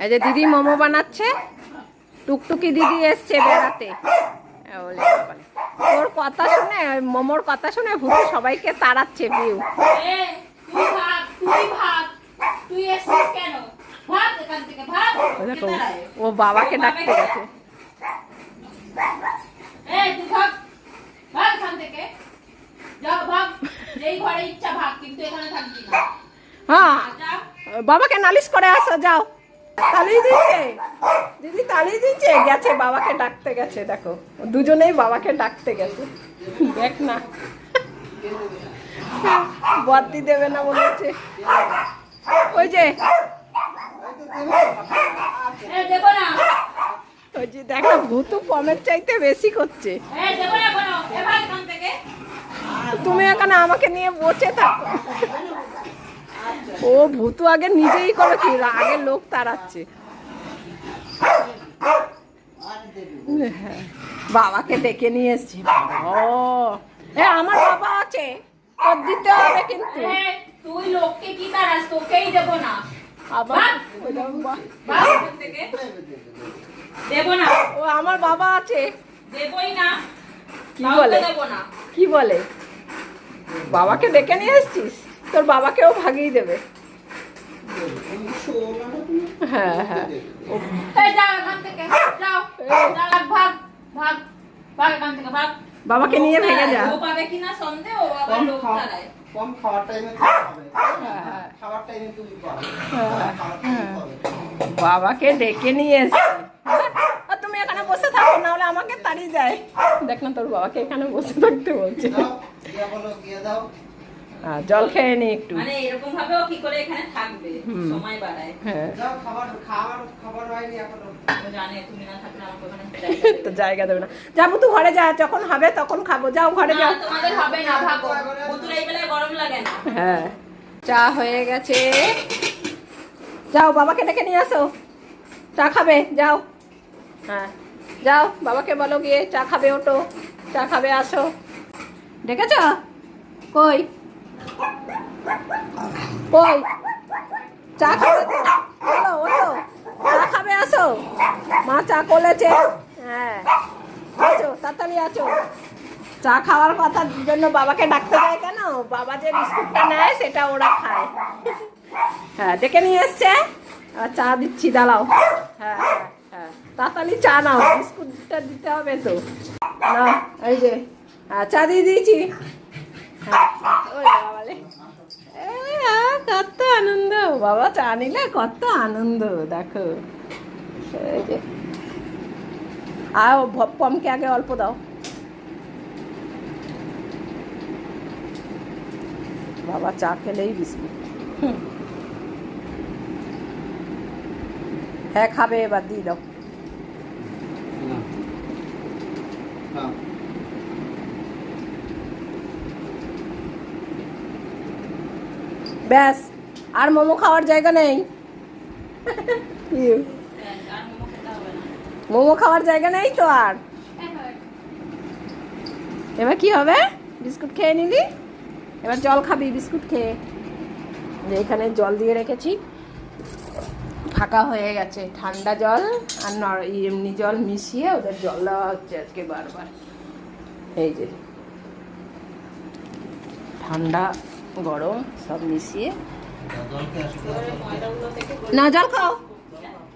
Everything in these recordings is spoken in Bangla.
এই যে দিদি মোমো বানাচ্ছে। টুকটুকি দিদি এসছে বেড়াতে। ওর কথা শুনে মোমোর কথা শুনে ভূত সবাইকে তাড়াচ্ছে ভিউ ও বাবাকে ডাকতে গেছে। হ্যাঁ। বাবাকে নালিশ করে আসো যাও। তালি দিচ্ছে দিদি তালি দিচ্ছে গেছে বাবাকে ডাকতে গেছে দেখো। দুজনেই বাবাকে ডাকতে গেছে। দেখ না। বদ্দি দেবে না বলেছে ওই যে। ওই যে দেখো ভূতু পমের চাইতে বেশি করছে। তুমি এখানে আমাকে নিয়ে বসে থাকো। ও ভূতু আগে নিজেই করে কি? আগে লোক তাড়াচ্ছে। বাবাকে ডেকে নিয়ে এসছি। ও। এ আমার বাবা আছে। তোর দিতে হবে কিন্তু। তুই লোককে কি তারাস তোকেই দেবো না। আবার দেবো ও আমার বাবা আছে। দেবই না। কি বলে? কি বলে? বাবাকে ডেকে নিয়ে এসছিস? তোর বাবাকেও ভাগিয়ে দেবে। হ্যাঁ হ্যাঁ বাবাকে নিয়ে ভেঙে যা। পাবে কিনা সন্দেহ আবার লোক খাওয়া কম খাওয়ার টাইমে। খাওয়ার টাইমে তুমি পাবে। খাওয়ার টাইমে পাবে। বাবাকে ডেকে নিয়ে এসছি আর তুমি এখানে বসে থাকো না হলে আমাকে তাড়িয়ে দেয়। দেখ না তোর বাবাকে এখানে বসে থাকতে বলছে। দাও গিয়ে বলো গিয়ে দাও। জল খেয়ে নি একটু। মানে এরকম ভাবে ও কি করে এখানে থাকবে? সময় বাড়ায়। হ্যাঁ। খাবার খাবার খাবার হয়নি এখনও। জানে তুমি না থাকলে আমাকে ওখানে তো জায়গা দেবে না। যাব তুই ঘরে যা যখন হবে তখন খাব। যাও ঘরে যাও। তোমাদের হবে না ভাগো পুতুল এই বেলায় গরম লাগে না। হ্যাঁ। চা হয়ে গেছে। যাও বাবাকে ডেকে নিয়ে আসো। চা খাবে যাও। হ্যাঁ। যাও বাবাকে বলো গিয়ে চা খাবে ওটো চা খাবে আসো। ডেকেছ? কই? কই? চা খাবে? ওটো চা খাবে আসো। মা চা করেছে। হ্যাঁ। আছো তাড়াতাড়ি আছো চা খাওয়ার কথার জন্য বাবাকে ডাকতে যায় কেন? বাবা যে বিস্কুটটা নেয়, সেটা ওরা খায়। হ্যাঁ ডেকে নিয়ে এসছে। চা দিচ্ছি, দাঁড়াও। হ্যাঁ হ্যাঁ হ্যাঁ। তাড়াতাড়ি চা নাও, বিস্কুটটা দিতে হবে তো। না এই যে। হ্যাঁ চা দিয়ে দিয়েছি। কত আনন্দ বাবা চা নিলে কত আনন্দ দেখো আর পমকে আগে অল্প দাও বাবা চা খেলেই বিস্কুট হ্যাঁ খাবে এবার, দিয়ে দাও। ব্যাস, আর মোমো খাওয়ার জায়গা নেই। মোমো খাওয়ার জায়গা নেই তো আর? এবার কি হবে? বিস্কুট খেয়ে নিলি? এবার জল খাবি, বিস্কুট খেয়ে। এখানে জল দিয়ে রেখেছি, ফাঁকা হয়ে গেছে। ঠান্ডা জল আর এমনি জল মিশিয়ে ওদের জল দেওয়া হচ্ছে আজকে বারবার। এই যে, ঠান্ডা গরম সব মিশিয়ে। না জল খাও।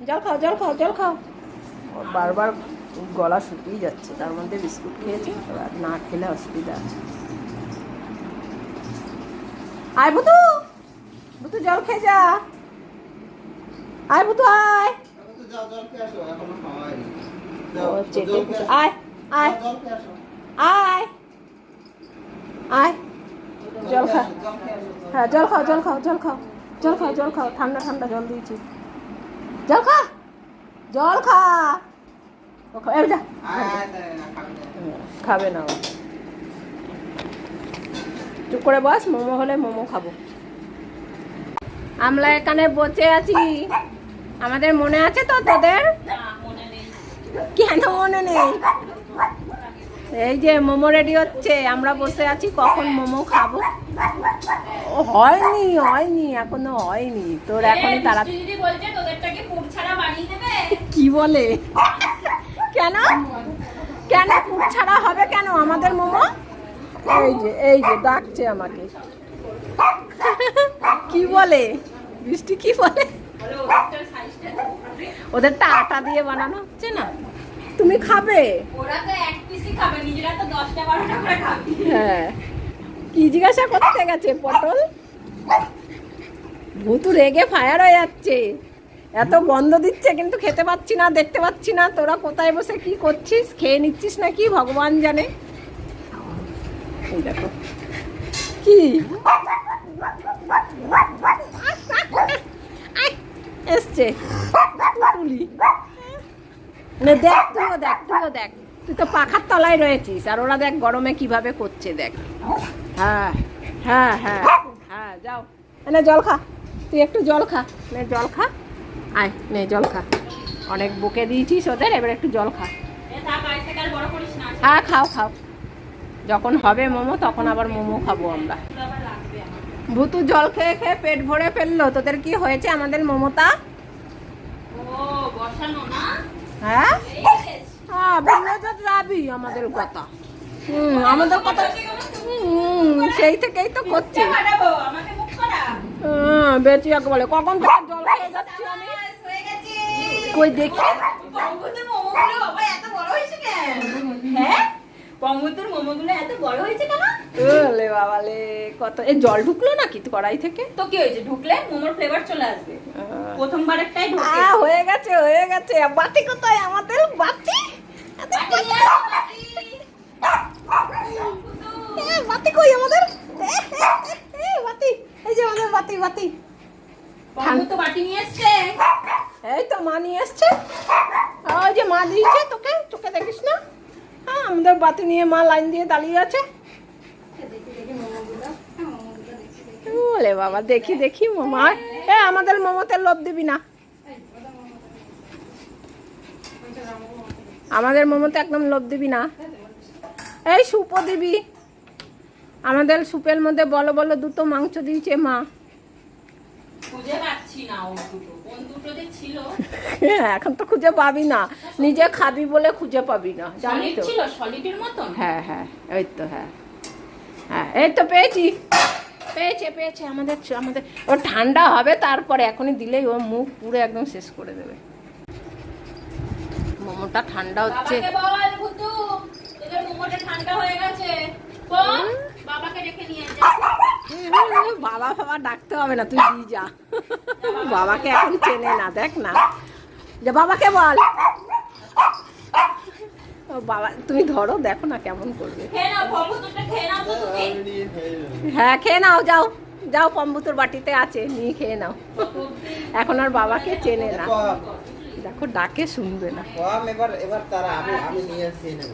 জল খাও জল খাও জল খাও। বারবার গলা শুকিয়ে যাচ্ছে তার মধ্যে বিস্কুট খেয়েছে আর না খেলে অসুবিধা আছে। আয় বুতু বুতু জল খেয়ে যা। আয় বুতু আয়। আয়। আয়। আয় আয়। জল খা। হ্যাঁ জল খাও জল খাও জল খাও জল খাও জল খাও। ঠান্ডা ঠান্ডা জল দিয়েছি। জল খা জল খা। যা। খাবে না। চুপ করে বস মোমো হলে মোমো খাব। আমরা এখানে বসে আছি। আমাদের মনে আছে তো তোদের? কেন মনে নেই? এই যে মোমো রেডি হচ্ছে আমরা বসে আছি কখন মোমো খাব? ও হয়নি হয়নি এখনও হয়নি। তোর এখনই এ, তারা কি পুর বলে? কেন? কেন পুট ছাড়া হবে কেন? আমাদের মোমো? এই যে এই যে ডাকছে আমাকে। কি বলে? বৃষ্টি কি বলে? ওদেরটা আটা দিয়ে বানানো হচ্ছে না? তুমি খাবে। ওরা তো এক পিসই খাবে নিজেরা তো দশটা বারোটা করে খাবে। হ্যাঁ। কি জিজ্ঞাসা করতে গেছে পটল? ভুতু রেগে ফায়ার হয়ে যাচ্ছে। এত গন্ধ দিচ্ছে কিন্তু খেতে পাচ্ছি না দেখতে পাচ্ছি না। তোরা কোথায় বসে কি করছিস? খেয়ে নিচ্ছিস নাকি? ভগবান জানে। দেখো। কি? এসছে। নে দেখ তুইও দেখ তুইও দেখ। তুই তো পাখার তলায় রয়েছিস আর ওরা দেখ গরমে কীভাবে করছে দেখ। হ্যাঁ হ্যাঁ হ্যাঁ হ্যাঁ যাও। নে জল খা তুই একটু জল খা। নে জল খা। আয় নে জল খা। অনেক বুকে দিয়েছিস ওদের এবার একটু জল খা। হ্যাঁ খাও খাও। যখন হবে মোমো তখন আবার মোমো খাব আমার। ভুতু জল খেয়ে খেয়ে পেট ভরে ফেলল। তোদের কি হয়েছে আমাদের মোমোটা? ও বসানো না? হ্যাঁ হ্যাঁ বলল তো যাবি আমাদের কথা হুম আমাদের কথা হুম সেই থেকেই তো করছে। হ্যাঁ বেঁচে বলে কখন থেকে জল খেয়ে যাচ্ছি আমি ব্যাস, গেছে। কই দেখি পঙ্গুতুর মোমোগুলো বাবা এত বড় হয়েছে কেন? হ্যাঁ? পঙ্গুতুর মোমোগুলো এত বড় হয়েছে কেন? ওলে বাবালে কত এই জল ঢুকলো নাকি কড়াই থেকে তো কি হয়েছে ঢুকলে মোমোর ফ্লেভার চলে আসবে প্রথমবারেরটাই হয়ে গেছে হয়ে গেছে। বাতি কোথায়? আমাদের বাতি? বাতি কই আমাদের? বাতি। এই যে আমাদের বাতি বাতি। তো বাটি নিয়ে এসছে। এই তো মা নিয়ে এসছে। ওই যে মা দিয়েছে তোকে। তোকে দেখিস না? হ্যাঁ আমাদের বাতি নিয়ে মা লাইন দিয়ে দাঁড়িয়ে আছে। ওলে বাবা দেখি দেখি মামা। এ আমাদের মমতের লোভ দিবি না। আমাদের মমতে একদম লোভ দিবি না। এই সুপও দিবি। আমাদের সুপের মধ্যে বলো বলো দুটো মাংস দিয়েছে মা। এখন তো খুঁজে পাবি না। নিজে খাবি বলে খুঁজে পাবি না জানি তো। হ্যাঁ হ্যাঁ ওই তো হ্যাঁ। হ্যাঁ এই তো পেয়েছি। পেয়েছে পেয়েছে আমাদের আমাদের ও ঠান্ডা হবে তারপরে এখনই দিলেই ও মুখ পুরো একদম শেষ করে দেবে। মোমোটা ঠান্ডা হচ্ছে। বাবা বাবা ডাকতে হবে না তুই দিয়ে যা। বাবাকে এখন চেনে না দেখ না। যে বাবাকে বল। বাবা তুমি ধরো দেখো না কেমন করবে। খেয়ে নাও পঙ্গুতুরটা খেয়ে নাও তো তুমি। হ্যাঁ খেয়ে নাও যাও যাও পম্বুতুর বাটিতে আছে নিয়ে খেয়ে নাও। এখন আর বাবাকে চেনে না। দেখো ডাকে শুনবে না। এবার এবার তারা আমি আমি নিয়ে এসে নেব।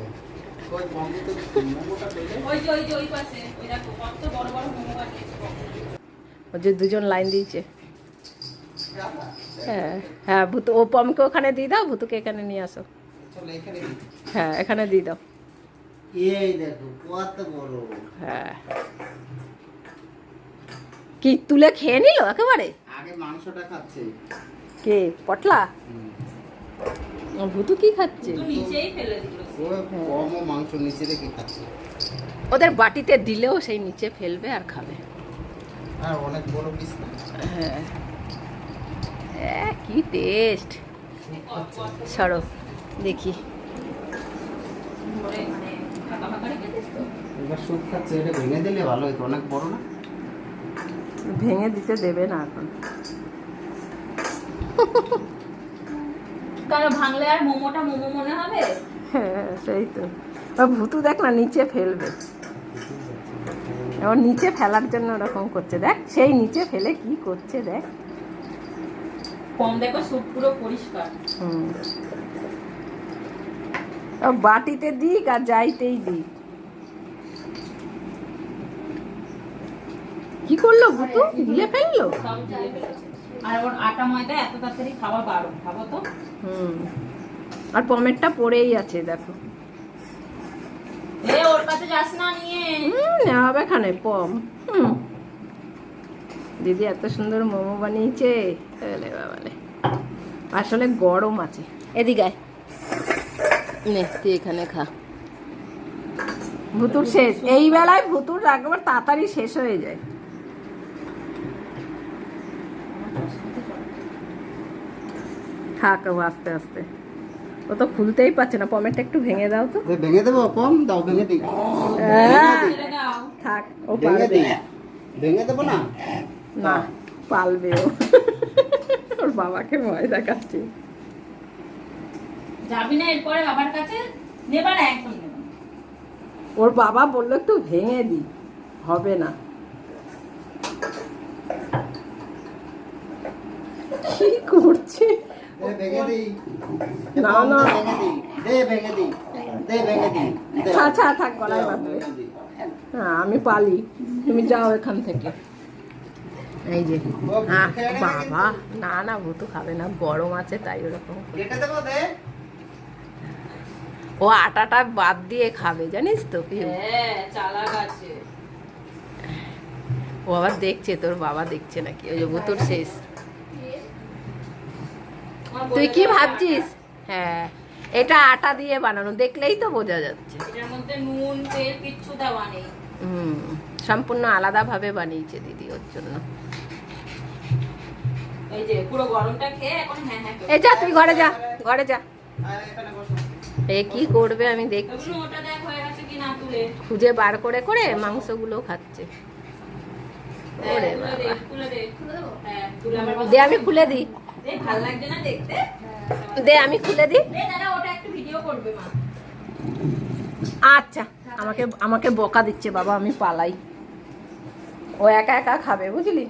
কই বন্ধু তো মোমোটা পেলে? ওই যে দুজন লাইন দিয়েছে। হ্যাঁ হ্যাঁ ভুতু ও পমকে ওখানে দিয়ে দাও ভুতুকে এখানে নিয়ে আসো। হ্যাঁ এখানে দিয়ে দাও। এই দেখো কত বড়। হ্যাঁ। কি তুলে খেয়ে নিল একেবারে? আগে মাংসটা খাচ্ছে। কে পটলা? ভুতু কি খাচ্ছে? তো নিচেই ফেলে দিল। ও কম মাংস নিচে রেখে খাচ্ছে। ওদের বাটিতে দিলেও সেই নিচে ফেলবে আর খাবে। আর অনেক বড় পিস হ্যাঁ। এ, কি টেস্ট সরো। দেখি। মানে ভেঙে দিলে ভালো হতো অনেক বড় না? ভেঙে দিতে দেবে না এখন। কেন ভাঙলে আর মোমোটা মোমো মনে হবে? হ্যাঁ সেই তো। ভুতু দেখ না নিচে ফেলবে। এবার নিচে ফেলার জন্য ওরকম করছে। দেখ সেই নিচে ফেলে কি করছে দেখ। কম দেখো স্যুপ পুরো পরিষ্কার। হুম। বাটিতে দিক আর যাইতেই দিক। কি করল ভুতু গিলে ফেলল? আর ওর আটা ময়দা এত তাড়াতাড়ি খাওয়া বারো ভাবো তো। হুম। আর পমেরটা পড়েই আছে দেখো। এ ওর কাছে যাস না নিয়ে। হুম নেওয়া হবে এখানে পম। হুম। দিদি এত সুন্দর মোমো বানিয়েছে। বাবালে। আসলে গরম আছে। এদিকে। নে তুই এখানে খা। ভুতুর শেষ। এই বেলায় ভুতুর একবার তাড়াতাড়ি শেষ হয়ে যায়। থাক ও আস্তে আস্তে। ও তো খুলতেই পারছে না পমেটটা একটু ভেঙে দাও তো। ভেঙে দেবো? কম? দাও ভেঙে দিই। হ্যাঁ, থাক ও ভেঙে পারবে। দিই। ভেঙে দেবো না? না পালবে ও। ওর বাবাকে ভয় দেখাচ্ছে। যাবি না এরপরে বাবার কাছে নেবা না একদম নেবা ওর বাবা বলল একটু ভেঙে দি হবে না। কি করছে? না, না। দে, ভেঙে দিই দে ভেঙে দিই দে ভেঙে দিই দে। ছা ছা থাক গলায় বাঁধবে। হ্যাঁ আমি পালি। তুমি যাও এখান থেকে। এই যে বাবা। না না ভুতু খাবে না। গরম আছে তাই ওরকম। ও আটাটা বাদ দিয়ে খাবে জানিস তো পিউ হ্যাঁ চালাক আছে। ও আবার দেখছে তোর বাবা দেখছে নাকি? ওই যে ভুতুর শেষ। তুই কি ভাবছিস? হ্যাঁ এটা আটা দিয়ে বানানো দেখলেই তো বোঝা যাচ্ছে। এটার মধ্যে নুন তেল কিচ্ছু দেওয়া নেই। হুম সম্পূর্ণ আলাদাভাবে বানিয়েছে দিদি ওর জন্য। এই যে পুরো গরমটা খেয়ে এখন হ্যাঁ হ্যাঁ এই যা তুই ঘরে যা ঘরে যা। আর এখানে বসো। এ কি করবে আমি দেখছি। খুঁজে বার করে করে মাংসগুলো খাচ্ছে। হ্যাঁ, দে, আমি খুলে দিই। দে, আমি খুলে দিই। আচ্ছা আমাকে আমাকে বকা দিচ্ছে বাবা আমি পালাই। ও একা একা খাবে বুঝলি?